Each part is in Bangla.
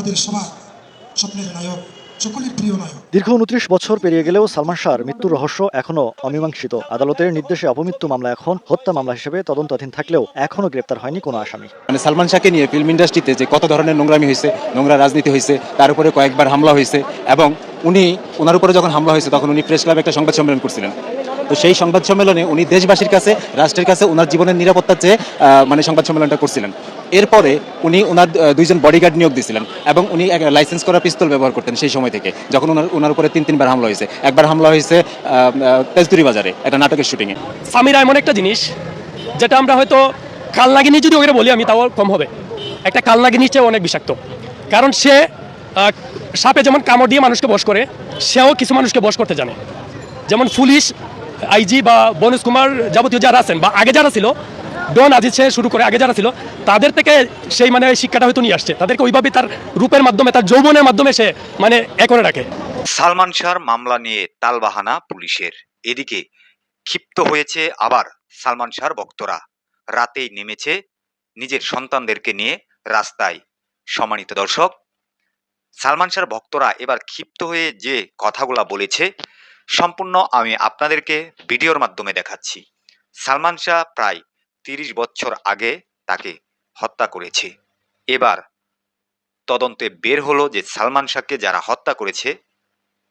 আমাদের সবার স্বপ্নের নায়ক সকলের প্রিয় নায়ক। দীর্ঘ উনত্রিশ বছর পেরিয়ে গেলেও সালমান শাহর মৃত্যুর রহস্য এখনও অমীমাংসিত। আদালতের নির্দেশে অপমৃত্যু মামলা এখন হত্যা মামলা হিসেবে তদন্তাধীন থাকলেও এখনও গ্রেপ্তার হয়নি কোনো আসামি। মানে সালমান শাহকে নিয়ে ফিল্ম ইন্ডাস্ট্রিতে যে কত ধরনের নোংরামি হয়েছে নোংরা রাজনীতি হয়েছে তার উপরে কয়েকবার হামলা হয়েছে এবং উনি ওনার উপরে যখন হামলা হয়েছে তখন উনি প্রেস ক্লাবে একটা সংবাদ সম্মেলন করছিলেন। তো সেই সংবাদ সম্মেলনে উনি দেশবাসীর কাছে রাষ্ট্রের কাছে ওনার জীবনের নিরাপত্তা চেয়ে মানে সংবাদ সম্মেলনটা করছিলেন। এরপরে উনি ওনার দুইজন বডিগার্ড নিয়োগ দিয়েছিলেন এবং উনি লাইসেন্স করা পিস্তল ব্যবহার করতেন সেই সময় থেকে যখন ওনার ওনার উপরে তিন তিনবার হামলা হয়েছে। একবার হামলা হয়েছে আহ, বাজারে একটা নাটকের শুটিংয়ে সামিরা এমন একটা জিনিস যেটা আমরা হয়তো কালনাগিনি যদি ওকে বলি আমি তাও কম হবে। একটা কালনাগিনীর চেয়ে অনেক বিষাক্ত। কারণ সে সাপে যেমন কামড় দিয়ে মানুষকে বশ করে সেও কিছু মানুষকে বশ করতে জানে। যেমন পুলিশ আইজি বা বনুজ কুমার যাবতীয় যারা আছেন বা আগে যারা ছিল, ডন আজিজ সে শুরু করে আগে যারা ছিল, তাদের থেকে সেই মানে শিক্ষাটা হয়তো নিয়ে আসছে। তাদেরকে ওইভাবে তার রূপের মাধ্যমে, তার যৌবনের মাধ্যমে সে মানে এ করে রাখে। সালমান শাহর মামলা নিয়ে তালবাহানা পুলিশের। এদিকে ক্ষিপ্ত হয়েছে আবার সালমান শাহর ভক্তরা। রাতেই নেমেছে নিজের সন্তানদেরকে নিয়ে রাস্তায়। সম্মানিত দর্শক, সালমান শাহর ভক্তরা এবার ক্ষিপ্ত হয়ে যে কথাগুলা বলেছে সম্পূর্ণ আমি আপনাদেরকে ভিডিওর মাধ্যমে দেখাচ্ছি। সালমান শাহ প্রায় তিরিশ বছর আগে তাকে হত্যা করেছে। এবার তদন্তে বের হলো যে সালমান শাহকে যারা হত্যা করেছে,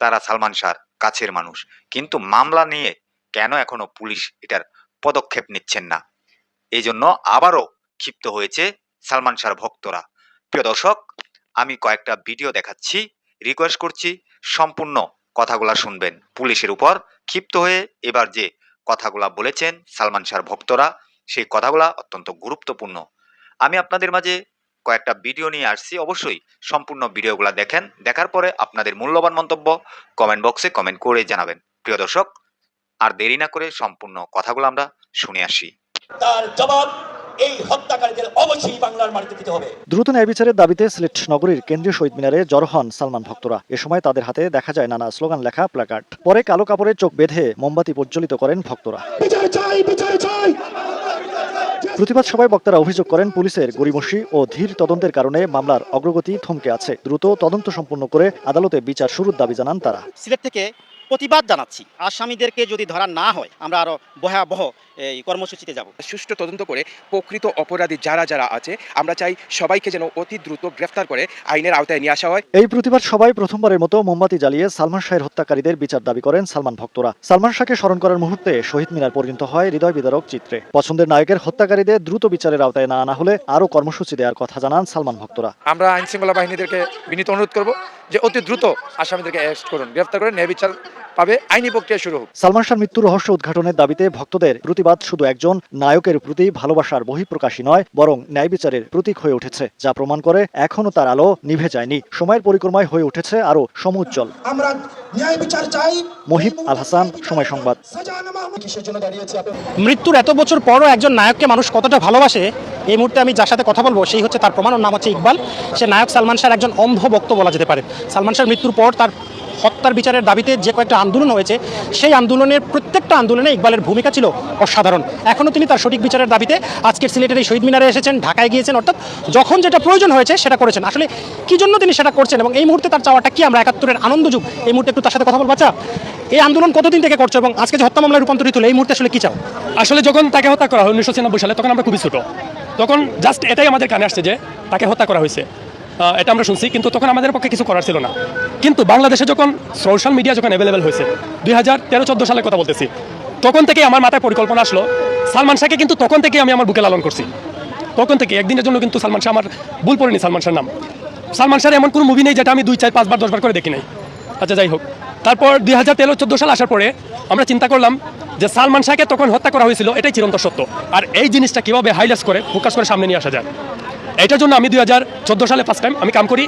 তারা সালমান শাহর কাছের মানুষ। কিন্তু মামলা নিয়ে কেন এখনও পুলিশ এটার পদক্ষেপ নিচ্ছেন না? এই জন্য আবারও ক্ষিপ্ত হয়েছে সালমান শাহর ভক্তরা। প্রিয় দর্শক, আমি কয়েকটা ভিডিও দেখাচ্ছি। রিকোয়েস্ট করছি সম্পূর্ণ কথাগুলা শুনবেন। পুলিশের উপর ক্ষিপ্ত হয়ে এবার যে কথাগুলা বলেছেন সালমান শাহর ভক্তরা, সেই কথাগুলা অত্যন্ত গুরুত্বপূর্ণ। আমি আপনাদের মাঝে কয়েকটা ভিডিও নিয়ে আসছি। অবশ্যই সম্পূর্ণ ভিডিওগুলো দেখেন। দেখার পরে আপনাদের মূল্যবান মন্তব্য কমেন্ট বক্সে কমেন্ট করে জানাবেন। প্রিয় দর্শক, আর দেরি না করে সম্পূর্ণ কথাগুলো আমরা শুনে আসি। তার জবাব এই হত্যাকারীদের অবশ্যই বাংলার মাটিতে দিতে হবে। দ্রুত ন্যায় বিচারের দাবিতে সিলেট নগরীর কেন্দ্রীয় শহীদ মিনারে জড়ো হন সালমান ভক্তরা। এ সময় তাদের হাতে দেখা যায় নানা স্লোগান লেখা প্ল্যাকার্ড। পরে কালো কাপড়ে চোখ বেঁধে মোমবাতি প্রজ্বলিত করেন ভক্তরা। প্রতিবাদ সভায় বক্তারা অভিযোগ করেন পুলিশের গরিমসি ও ধীর তদন্তের কারণে মামলার অগ্রগতি থমকে আছে। দ্রুত তদন্ত সম্পন্ন করে আদালতে বিচার শুরুর দাবি জানান তারা। সিলেট থেকে প্রতিবাদ জানাচ্ছি। আসামিদেরকে যদি ধরা না হয় আমরা আরও ভয়াবহ এই কর্মসূচিতে যাব। সুষ্ঠু তদন্ত করে প্রকৃত অপরাধী যারা যারা আছে আমরা চাই সবাইকে যেন অতি দ্রুত গ্রেফতার করে আইনের আওতায় নিয়ে আসা হয়। এই প্রতিবাদ সভায় প্রথমবারের মতো মোমবাতি জ্বালিয়ে সালমান শাহের হত্যাকারীদের বিচার দাবি করেন সালমান ভক্তরা। সালমান শাহকে স্মরণ করার মুহূর্তে শহীদ মিনার পরিণত হয় হৃদয় বিদারক চিত্রে। পছন্দের নায়কের হত্যাকারীদের দ্রুত বিচারের আওতায় না আনা হলে আরও কর্মসূচি দেওয়ার কথা জানান সালমান ভক্তরা। আমরা আইন শৃঙ্খলা বাহিনীদেরকে বিনীত অনুরোধ করব যে অতি দ্রুত আসামিদেরকে অ্যারেস্ট করুন গ্রেফতার করে ন্যায় বিচার পাবে আইনি প্রক্রিয়া শুরু হোক। সালমান শাহ মৃত্যুর রহস্য উদ্ঘাটনের দাবিতে ভক্তদের প্রতিবাদ শুধু একজন নায়কের প্রতি ভালোবাসার বহিঃপ্রকাশই নয় বরং ন্যায় বিচারের প্রতীক হয়ে উঠেছে যা প্রমাণ করে এখনও তার আলো নিভে যায়নি। সময়ের পরিক্রমায় হয়ে উঠেছে আরও সমুজ্জ্বল। আমরা ন্যায় বিচার চাই। মহিব আল হাসান সময় সংবাদ। সাজানো মাহমুদ কিসের জন্য দাঁড়িয়েছে আপনি মৃত্যুর এত বছর পরও একজন নায়ককে মানুষ কতটা ভালোবাসে এই মুহূর্তে আমি যার সাথে কথা বলব সেই হচ্ছে তার প্রমাণ নাম হচ্ছে ইকবাল। সে নায়ক সালমান শাহর একজন অন্ধ বক্ত বলা যেতে পারে। সালমান শাহর মৃত্যুর পর তার হত্যার বিচারের দাবিতে যে কয়েকটা আন্দোলন হয়েছে, সেই আন্দোলনের প্রত্যেকটা আন্দোলনে ইকবালের ভূমিকা ছিল অসাধারণ। এখনও তিনি তার সঠিক বিচারের দাবিতে আজকের সিলেটের এই শহীদ মিনারে এসেছেন, ঢাকায় গিয়েছেন। অর্থাৎ যখন যেটা প্রয়োজন হয়েছে, সেটা করেছেন। আসলে কি জন্য তিনি সেটা করছেন এবং এই মুহূর্তে তার চাওয়াটা কি? আমরা একাত্তরের আনন্দ যুগ এই মুহূর্তে একটু তার সাথে কথা বলব। আচ্ছা এই আন্দোলন কতদিন থেকে করছ এবং আজকে যে হত্যা মামলায় রূপান্তরিত হলো, এই মুহূর্তে আসলে কি চাও? আসলে যখন তাকে হত্যা করা হয়, উনিশশো ছিয়ানব্বই সালে, তখন আমরা খুবই ছোট। তখন জাস্ট এটাই আমাদের কানে আসছে যে তাকে হত্যা করা হয়েছে। এটা আমরা শুনছি, কিন্তু তখন আমাদের পক্ষে কিছু করার ছিল না। কিন্তু বাংলাদেশে যখন সোশ্যাল মিডিয়া যখন অ্যাভেলেবেল হয়েছে, দুই হাজার তেরো, চোদ্দ সালের কথা বলতেছি, তখন থেকে আমার মাথায় পরিকল্পনা আসলো, সালমান শাহকে কিন্তু তখন থেকে আমি আমার বুকে লালন করছি। তখন থেকে, একদিনের জন্য কিন্তু সালমান শাহ আমার ভুল পড়েনি, সালমান শাহর নাম। সালমান শাহর এমন কোনো মুভি নেই যেটা আমি দুই, চার, পাঁচবার, দশবার করে দেখি নাই। আচ্ছা যাই হোক। তারপর দুই হাজার তেরো, চোদ্দ সাল আসার পরে আমরা চিন্তা করলাম যে সালমান শাহকে তখন হত্যা করা হয়েছিল, এটাই চিরন্ত সত্য। আর এই জিনিসটা কীভাবে হাইলাইট করে ফোকাস করে সামনে নিয়ে আসা যায়? এটার জন্য আমি দুই হাজার চোদ্দ সালে ফার্স্ট টাইম আমি কাম করি।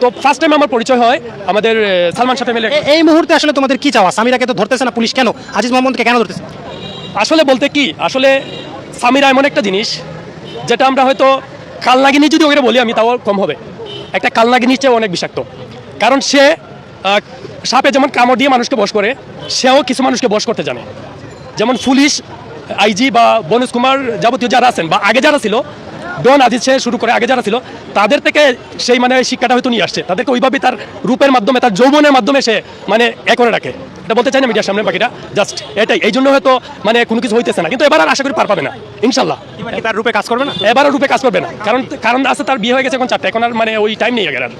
তো ফার্স্ট টাইম আমার পরিচয় হয় আমাদের সালমান শাহ ফ্যামিলি এ- এই মুহূর্তে আসলে তোমাদের কি চাওয়া? সামিরাকে তো ধরতেছে না পুলিশ। কেন? আজিজ মোহাম্মদকে কেন ধরতেছে? আসলে বলতে কি আসলে সামিরা এমন একটা জিনিস যেটা আমরা হয়তো কালনাগিনী যদি ওকে বলি আমি তাও কম হবে। একটা কালনাগিনীর চেয়ে অনেক বিষাক্ত। কারণ সে সাপে যেমন কামড় দিয়ে মানুষকে বশ করে সেও কিছু মানুষকে বশ করতে জানে। যেমন পুলিশ আইজি বা বনুজ কুমার যাবতীয় যারা আছেন বা আগে যারা ছিল ডন আজিজ সে শুরু করে আগে যারা ছিল তাদের থেকে সেই মানে শিক্ষাটা হয়তো নিয়ে আসছে। তাদেরকে ওইভাবে তার রূপের মাধ্যমে তার যৌবনের মাধ্যমে সে মানে এ করে রাখে। এটা বলতে চাই না মিডিয়ার সামনে বাকিটা জাস্ট এটাই। এই জন্য হয়তো মানে কোনো কিছু হইতেছে না। কিন্তু এবার আর আশা করি পার পাবে না ইনশাল্লাহ। তার রূপে কাজ করবে না? এবার রূপে কাজ করবে না। কারণ কারণ আছে তার বিয়ে হয়ে গেছে এখন চারটে। এখন আর মানে ওই টাইম নেই আগে আর।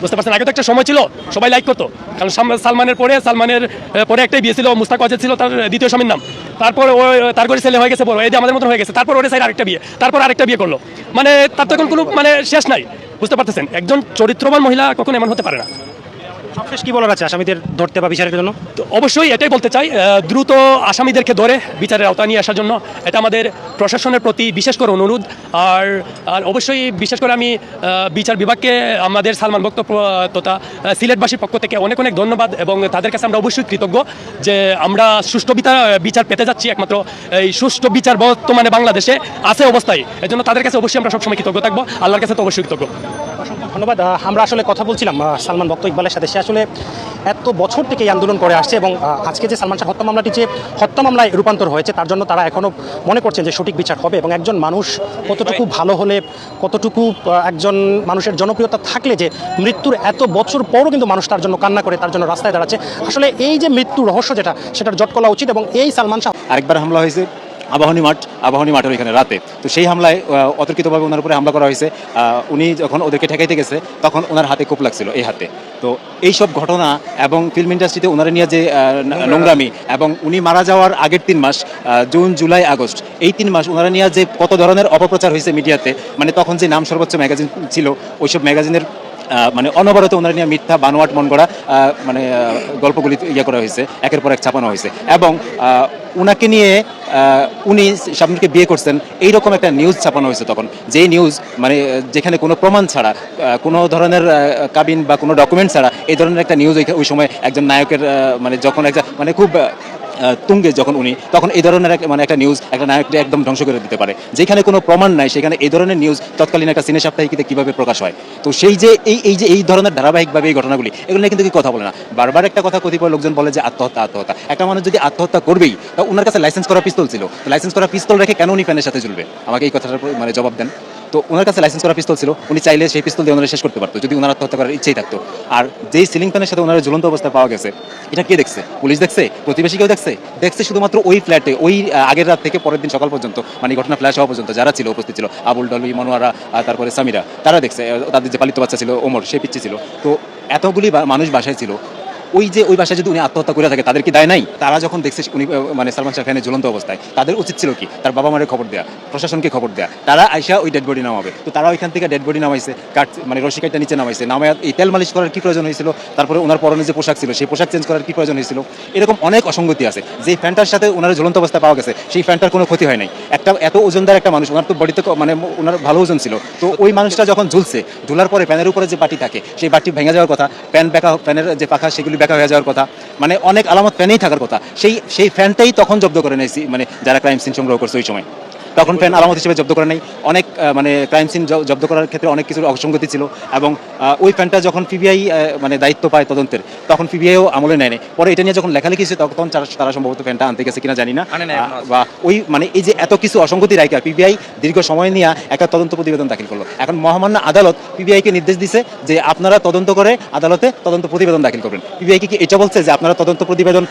বুঝতে পারছেন? আগে তো একটা সময় ছিল, সবাই লাইক করতো। কারণ সালমানের পরে সালমানের পরে একটাই বিয়ে ছিল, মুস্তাক অজেদ ছিল তার দ্বিতীয় স্বামীর নাম। তারপর ও, তার করে ছেলে হয়ে গেছে বড়। এই যে আমাদের মতো হয়ে গেছে। তারপর ওরে সাইড আরেকটা বিয়ে। তারপর আরেকটা বিয়ে করল। মানে তার তো এখন কোনো মানে শেষ নাই। বুঝতে পারতেছেন? একজন চরিত্রবান মহিলা কখনো এমন হতে পারে না। সবশেষ কি বলার আছে আসামিদের ধরতে বা বিচারের জন্য? তো অবশ্যই এটাই বলতে চাই দ্রুত আসামিদেরকে ধরে বিচারের আওতায় নিয়ে আসার জন্য। এটা আমাদের প্রশাসনের প্রতি বিশেষ করে অনুরোধ। আর আর অবশ্যই বিশেষ করে আমি বিচার বিভাগকে, আমাদের সালমান ভক্ত তথা সিলেটবাসীর পক্ষ থেকে অনেক অনেক ধন্যবাদ এবং তাদের কাছে আমরা অবশ্যই কৃতজ্ঞ যে আমরা সুষ্ঠু বিচার বিচার পেতে যাচ্ছি একমাত্র, এই সুষ্ঠু বিচার বর্তমানে বাংলাদেশে আছে অবস্থায়। এজন্য তাদের কাছে অবশ্যই আমরা সবসময় কৃতজ্ঞ থাকব। আল্লাহর কাছে তো অবশ্যই কৃতজ্ঞ। ধন্যবাদ। আমরা আসলে কথা বলছিলাম সালমান ভক্ত ইকবালের সাথে। সে আসলে এত বছর থেকে এই আন্দোলন করে আসছে এবং আজকে যে সালমান শাহ হত্যা মামলাটি যে হত্যা মামলায় রূপান্তর হয়েছে তার জন্য তারা এখনও মনে করছেন যে সঠিক বিচার হবে এবং একজন মানুষ কতটুকু ভালো হলে কতটুকু একজন মানুষের জনপ্রিয়তা থাকলে যে মৃত্যুর এত বছর পরও কিন্তু মানুষ তার জন্য কান্না করে তার জন্য রাস্তায় দাঁড়াচ্ছে। আসলে এই যে মৃত্যু রহস্য যেটা সেটার জট করা উচিত এবং এই সালমান শাহ আরেকবার হামলা হয়েছে। আবাহনী মাঠ আবাহনী মাঠের ওইখানে রাতে। তো সেই হামলায় অতর্কিতভাবে ওনার উপরে হামলা করা হয়েছে। উনি যখন ওদেরকে ঠেকাইতে গেছে তখন ওনার হাতে কোপ লাগছিল এই হাতে। তো এই সব ঘটনা এবং ফিল্ম ইন্ডাস্ট্রিতে ওনারা নিয়ে যে নোংরামি এবং উনি মারা যাওয়ার আগের তিন মাস জুন জুলাই আগস্ট এই তিন মাস ওনারা নিয়ে যে কত ধরনের অপপ্রচার হয়েছে মিডিয়াতে মানে তখন যে নাম সর্বোচ্চ ম্যাগাজিন ছিল ওইসব ম্যাগাজিনের মানে অনবরত ওনারা নিয়ে মিথ্যা বানোয়াট মন করা মানে গল্পগুলি ইয়ে করা হয়েছে, একের পর এক ছাপানো হয়েছে। এবং উনাকে নিয়ে উনি শাবনুরকে বিয়ে করছেন, এইরকম একটা নিউজ ছাপানো হয়েছে তখন। যেই নিউজ মানে যেখানে কোনো প্রমাণ ছাড়া কোনো ধরনের কাবিন বা কোনো ডকুমেন্ট ছাড়া, এই ধরনের একটা নিউজ ওই সময় একজন নায়কের মানে যখন একটা মানে খুব তুঙ্গে যখন উনি, তখন এই ধরনের মানে একটা নিউজ একটা নায়ককে একদম ধ্বংস করে দিতে পারে। যেখানে কোনো প্রমাণ নাই, সেখানে এই ধরনের নিউজ তৎকালীন একটা সিনে সাপ্তাহিকীতে কীভাবে প্রকাশ হয়? তো সেই যে এই এই যে এই ধরনের ধারাবাহিকভাবে এই ঘটনাগুলি, এগুলো কিন্তু কি কথা বলে না। বারবার একটা কথা কতিপয় লোকজন বলে যে, আত্মহত্যা আত্মহত্যা। একটা মানুষ যদি আত্মহত্যা করবেই, তা ওনার কাছে লাইসেন্স করা পিস্তল ছিল। লাইসেন্স করা পিস্তল রেখে কেন উনি ফ্যানের সাথে ঝুলবে? আমাকে এই কথাটা মানে জবাব দেন। তো ওনার কাছে লাইসেন্স করা পিস্তল ছিল, উনি চাইলে সেই পিস্তল দিয়ে ওনারা শেষ করতে পারতো, যদি ওনার আত্মহত্যা করার ইচ্ছেই থাকতো। আর যেই সিলিং ফ্যানের সাথে ওনারা ঝুলন্ত অবস্থায় পাওয়া গেছে, এটা কে দেখছে? পুলিশ দেখছে? প্রতিবেশী কেউ দেখছে? দেখছে শুধুমাত্র ওই ফ্ল্যাটে ওই আগের রাত থেকে পরের দিন সকাল পর্যন্ত মানে ঘটনা ফ্ল্যাশ হওয়া পর্যন্ত যারা ছিল, উপস্থিত ছিল, আবুল ডলুই, মনোয়ারা তারপরে সামিরা, তারা দেখছে তাদের যে পালিত বাচ্চা ছিল, ওমর, সে পিচ্ছি ছিল। তো এতগুলি মানুষ বাসায় ছিল ওই যে ওই বাসায় যদি উনি আত্মহত্যা করে থাকে, তাদের কি দায় নাই? তারা যখন দেখছে উনি মানে সালমান শাহ খানের ঝুলন্ত অবস্থায়, তাদের উচিত ছিল কি? তার বাবা মায়ের খবর দেয়া, প্রশাসনকে খবর দেয়া। তারা আইসা ওই ডেড বডি নামাবে। তো তারা ওইখান থেকে ডেড বডি নামাইছে কাট মানে রশি কাটটা নিচে নামাইছে। নামায় এই তেল মালিশ করার কি প্রয়োজন হয়েছিল? তারপরে ওনার পরনে যে পোশাক ছিল, সেই পোশাক চেঞ্জ করার কি প্রয়োজন হয়েছিল? এরকম অনেক অসঙ্গতি আছে। যে ফ্যানটার সাথে ওনার ঝুলন্ত অবস্থায় পাওয়া গেছে, সেই ফ্যানটার কোনো ক্ষতি হয় নাই। একটা এত ওজনদার একটা মানুষ, ওনার তো বডিতে মানে ওনার ভালো ওজন ছিল। তো ওই মানুষটা যখন ঝুলছে, ঝুলার পরে প্যানের উপরে যে বাটি থাকে, সেই বাটি ভেঙে যাওয়ার কথা প্যান বেঁকা প্যানের যে পাখা, সেগুলি বেঁকা হয়ে যাওয়ার কথা মানে অনেক আলামত ফ্যানেই থাকার কথা। সেই সেই ফ্যানটাই তখন জব্দ করে নিয়েছি মানে যারা ক্রাইম সিন সংগ্রহ করছে ওই সময়। তখন ফ্যান আলামত হিসেবে জব্দ করে নেই। অনেক মানে ক্রাইম সিন জব্দ করার ক্ষেত্রে অনেক কিছু অসঙ্গতি ছিল এবং ওই ফ্যানটা যখন পিবিআই মানে দায়িত্ব পায় তদন্তের তখন পিবিআইও আমলে নেয়। পরে এটা নিয়ে যখন লেখালেখি হয়েছে তখন তারা তারা সম্ভবত ফ্যানটা আনতে গেছে কিনা জানি না। বা ওই মানে এই যে এত কিছু অসঙ্গতি রাইকা পিবিআই দীর্ঘ সময় নিয়ে একটা তদন্ত প্রতিবেদন দাখিল করল। এখন মহামান্য আদালত পিবিআইকে নির্দেশ দিছে যে আপনারা তদন্ত করে আদালতে তদন্ত প্রতিবেদন দাখিল করবেন। পিবিআই কি এটা বলছে যে আপনারা তদন্ত প্রতিবেদন